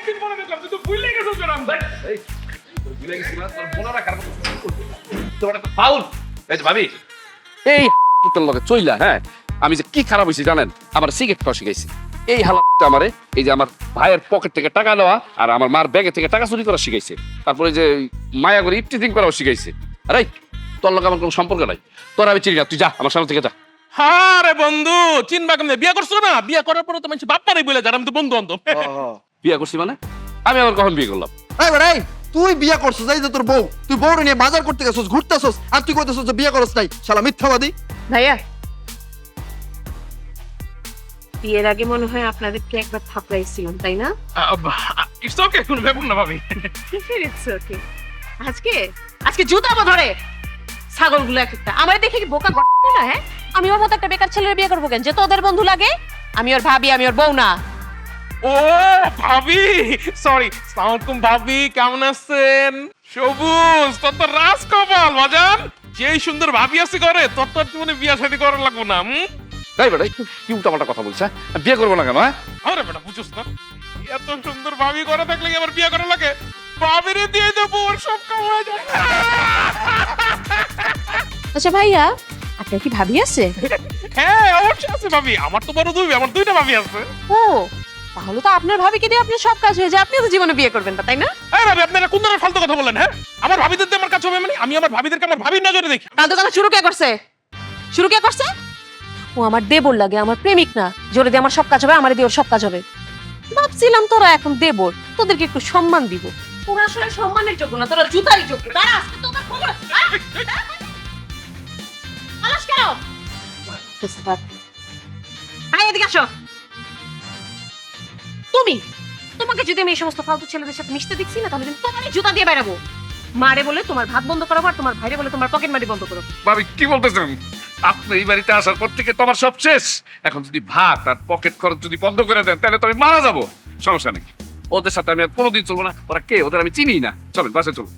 অনেকদিন পরে দেখলাম তুই তো ভুলে ভাই ভুলে গেছি না, তোর মনে রাখার তোমার একটা ফাউল। এই যে ভাবি, এই তোর লগে চইলা হ্যাঁ? আমি যে কি খারাপ হয়েছি জানেন? আমার সিগারেট খাওয়া শিখাইছি। এই হালাতটা আমারে এই যে আমার ভাইয়ের পকেট থেকে টাকা নেওয়া আর আমার মার ব্যাগে থেকে টাকা চুরি করা শিখাইছে। তারপরে যে মায়া করে ইফটিজিং করাও শিখাইছে। আরে তোর লগে আমার কোনো সম্পর্ক নাই। তোর আমি চিনি না তুই যা আমার সামনে থেকে যা। হ্যাঁ রে বন্ধু চিনবা কেমনে? বিয়ে করছ না? বিয়ে করার পরে তো মানুষ বাপ মারে বলে যার আমি তো বন্ধু বান্ধব বিয়ে করছি মানে? আমি আবার কখন বিয়ে করলাম? এই বেড়াই তুই বিয়া করছিস এই যে তোর বউ তুই বউ নিয়ে বাজার করতে গেছিস ঘুরতেছিস আর তুই কইতেছিস যে বিয়া করছ নাই শালা মিথ্যাবাদী। ভাইয়া বিয়ের আগে মনে হয় আপনাদেরকে একবার থাপড়াইছিলাম তাই না? ইটস ওকে কোনো ব্যাপার না ভাবি। It's okay. আজকে? আজকে জুতাবো ধরে ছাগলগুলো এক একটা। আমার দেখে কি বোকা না হ্যাঁ? আমি ওর মতো একটা বেকার ছেলের বিয়ে করব কেন? যে তোদের বন্ধু লাগে আমি ওর ভাবি আমি ওর বউ না। ও ভাবি! সরি সালামালাইকুম ভাবি কেমন আছেন? সবুজ তোর তো রাজ কপাল বাজান যেই সুন্দর ভাবি আছে করে তোর তো আর জীবনে বিয়া শাদী করা লাগবো না হুম? তাই বেটাই কি উল্টাপাল্টা কথা বলছে হ্যাঁ? বিয়ে করব না কেন হ্যাঁ? আরে বেটা বুঝছ না। এত সুন্দর ভাবি করে থাকলে কি আবার বিয়ে করা লাগে? ভাবিরে দিয়ে দেবো ওর সব কাম হয়ে যাবে। আচ্ছা ভাইয়া আপনার কি ভাবি আছে? হ্যাঁ অবশ্যই আছে ভাবি। আমার তো বড় দুই আমার দুইটা ভাবি আছে। ও তাহলে তো আপনার ভাবি ভাবিকে দিয়ে আপনার সব কাজ হয়ে যায়। আপনিও তো জীবনে বিয়ে করবেন না তাই না? এই ভাবি আপনারা কোন ধরনের ফালতু কথা বলেন হ্যাঁ? আমার ভাবিদের দিয়ে আমার কাছে হবে মানে আমি আমার ভাবিদেরকে আমার ভাবির নজরে দেখি। ফালতু কথা শুরু কে করছে? শুরু কে করছে? ও আমার দেবর লাগে আমার প্রেমিক না। জোরে দিয়ে আমার সব কাজ হবে আমার দিয়ে ওর সব কাজ হবে। ভাবছিলাম তোরা এখন দেবর তোদেরকে একটু সম্মান দিব। তোরা আসলে সম্মানের যোগ্য না তোরা জুতারই যোগ্য। দাঁড়া আজকে তোদের খবর আছে। পালাস কেন? আয় এদিকে আসো। তুমি? তোমাকে যদি আমি এই সমস্ত ফালতু ছেলেদের সাথে মিশতে দেখছি না তাহলে কিন্তু তোমারই জুতা দিয়ে বেরাবো মারে বলে তোমার ভাত বন্ধ করাবো আর তোমার ভাইরে বলে তোমার পকেট মারি বন্ধ করো। ভাবি কি বলতেছেন? আপনি এই বাড়িতে আসার পর থেকে তো আমার সব শেষ। এখন যদি ভাত আর পকেট খরচ যদি বন্ধ করে দেন তাহলে তো আমি মারা যাব। সমস্যা নেই। ওদের সাথে আমি আর কোনোদিন চলবো না। ওরা কে? ওদের আমি চিনি না। চলেন বাসে চলো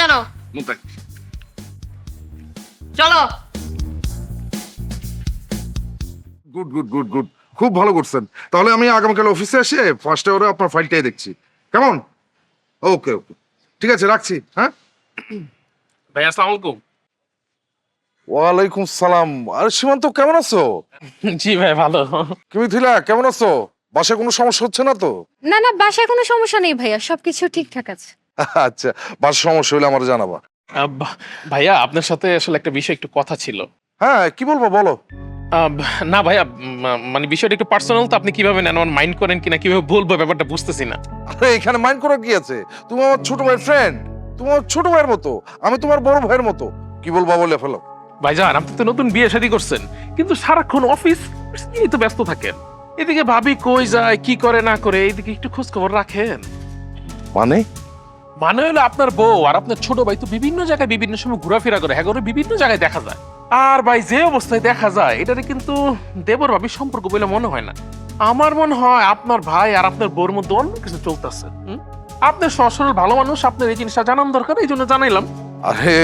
জানো চলো। Good good good good. খুব ভালো করছেন। তাহলে আমি আগামীকাল অফিসে এসে ফার্স্ট আওয়ারে আপনার ফাইলটাই দেখছি। কেমন? ওকে ওকে ঠিক আছে রাখছি হ্যাঁ? ভাই আসসালামু আলাইকুম। ওয়ালাইকুম সালাম। আরে সীমান্ত কেমন আছো? জি ভাই ভালো। কি থিলা কেমন আছো? বাসায় কোনো সমস্যা হচ্ছে না তো? না না বাসায় কোনো সমস্যা নেই ভাইয়া সবকিছু ঠিকঠাক আছে। আচ্ছা বাসায় সমস্যা হলে আমার জানাবা। ভাইয়া আপনার সাথে আসলে একটা বিষয় একটু কথা ছিল। হ্যাঁ কি বলব বলো। না ভাইয়া মানে বিষয়টা একটু পার্সোনাল তো আপনি কীভাবে নেন? আমার মাইন্ড করেন কিনা কীভাবে বলব ব্যাপারটা বুঝতেছি না। আরে এখানে মাইন্ড করার কি আছে? তুমি আমার ছোট ভাইয়ের ফ্রেন্ড তুমি আমার ছোট ভাইয়ের মতো আমি তোমার বড় ভাইয়ের মতো। কি বলব বলে ফেলো। ভাইজান আপনি তো নতুন বিয়ে শাদী করছেন কিন্তু সারাক্ষণ অফিস নিয়ে তো ব্যস্ত থাকেন। এদিকে ভাবি কই যায় কি করে না করে এইদিকে একটু খোঁজ খবর রাখেন। মানে? মানে হলো আপনার বউ আর আপনার ছোট ভাই তো বিভিন্ন জায়গায় বিভিন্ন সময় ঘোরাফেরা করে হ্যাঁ করে বিভিন্ন জায়গায় দেখা যায়। আর ভাই, যে অবস্থায় দেখা যায় এটারে কিন্তু দেবর ভাবির সম্পর্ক বলে মনে হয় না। আমার মনে হয় আপনার ভাই আর আপনার বউর মধ্যে অন্য কিছু চলতেছে আপনার সসরল ভালো মানুষ, আপনার এই জিনিসটা জানান দরকার, এই জন্য জানাইলাম। আরে,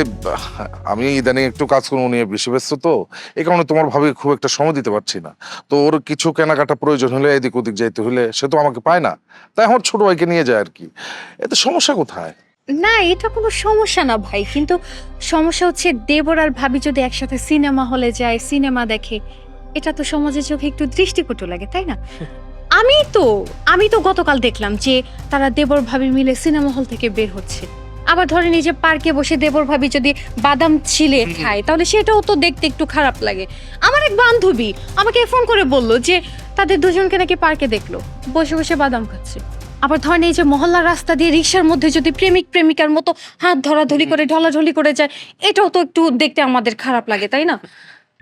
আমি ইদানিং একটু কাজকর্ম নিয়ে বেশি ব্যস্ত তো, এই কারণে তোমার ভাবে খুব একটা সময় দিতে পারছি না। তো ওর কিছু কেনাকাটা প্রয়োজন হলে, এদিক ওদিক যাইতে হলে, সে তো আমাকে পায় না। তাই আমার ছোট ভাইকে নিয়ে যায় আর কি। এতে সমস্যা কোথায়? না এটা কোনো সমস্যা না ভাই কিন্তু সমস্যা হচ্ছে দেবর আর ভাবি যদি একসাথে সিনেমা হলে যায় সিনেমা দেখে এটা তো সমাজের চোখে একটু দৃষ্টিকটু লাগে তাই না? আমি তো আমি তো গতকাল দেখলাম যে তারা দেবর ভাবি মিলে সিনেমা হল থেকে বের হচ্ছে। আবার ধরেন এই যে পার্কে বসে দেবর ভাবি যদি বাদাম ছিলে খায় তাহলে সেটাও তো দেখতে একটু খারাপ লাগে। আমার এক বান্ধবী আমাকে ফোন করে বলল যে তাদের দুজনকে নাকি পার্কে দেখল বসে বসে বাদাম খাচ্ছে। আবার ধরেন এই যে মহল্লার রাস্তা দিয়ে রিক্সার মধ্যে যদি প্রেমিক প্রেমিকার মতো হাত ধরাধরি করে ঢলাঢলি করে যায় এটাও তো একটু দেখতে আমাদের খারাপ লাগে তাই না?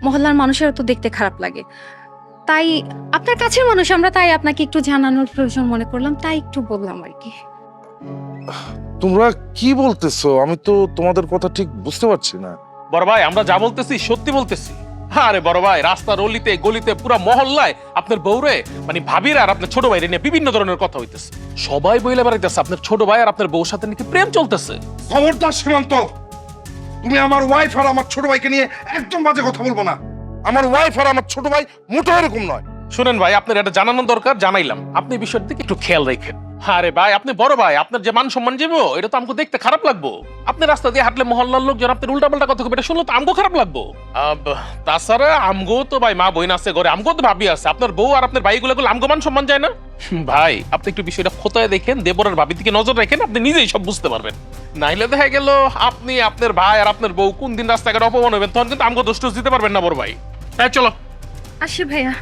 মহল্লার মানুষেরও তো দেখতে খারাপ লাগে। তাই আপনার কাছের মানুষ আমরা তাই আপনাকে একটু জানানোর প্রয়োজন মনে করলাম তাই একটু বললাম আর কি। তোমরা কি বলতেছো? আমি তো তোমাদের কথা ঠিক বুঝতে পারছি না। বড় ভাই আমরা যা বলতেছি সত্যি বলতেছি। আরে বড় ভাই রাস্তার অলিতে গলিতে পুরো মহল্লায় আপনার বউরে মানে ভাবির আর আপনার ছোট ভাইরে নিয়ে বিভিন্ন ধরনের কথা হইতেছে। সবাই বইলে বেড়াইতেছে আপনার ছোট ভাই আর আপনার বউর সাথে নাকি প্রেম চলতেছে। খবরদার সীমান্ত তুমি আমার ওয়াইফ আর আমার ছোট ভাইকে নিয়ে একদম বাজে কথা বলব না। আমার ওয়াইফ আর আমার ছোট ভাই মোটো এরকম নয়। শুনেন ভাই আপনার এটা জানানো দরকার জানাইলাম। আপনি বিষয়টার দিকে একটু খেয়াল রাখেন। আরে ভাই, আপনি বড় ভাই, আপনার যে মান সম্মান যাব এটা তো আমাকে দেখতে খারাপ লাগবো। আপনি রাস্তা দিয়ে হাঁটলে মহল্লার লোকজন আপনার উল্টা পাল্টা কথা এটা শুনলে তো আমগো খারাপ লাগবো। তাছাড়া আমগো তো ভাই মা বইন আছে ঘরে, আমগো তো ভাবি আছে, আপনার বউ আর আপনার ভাইগুলো গুলো আমগো মান সম্মান যায় না? ভাই, আপনি একটু বিষয়টা খোতায় দেখেন, দেবরের ভাবির দিকে নজর রাখেন, আপনি নিজেই সব বুঝতে পারবেন। নাইলে দেখা গেল আপনি, আপনার ভাই আর আপনার বউ কোন দিন রাস্তাঘাটে অপমান হবেন তখন কিন্তু আমগো দোষ দিতে পারবেন না বড় ভাই। হ্যাঁ চলো। আসি ভাইয়া।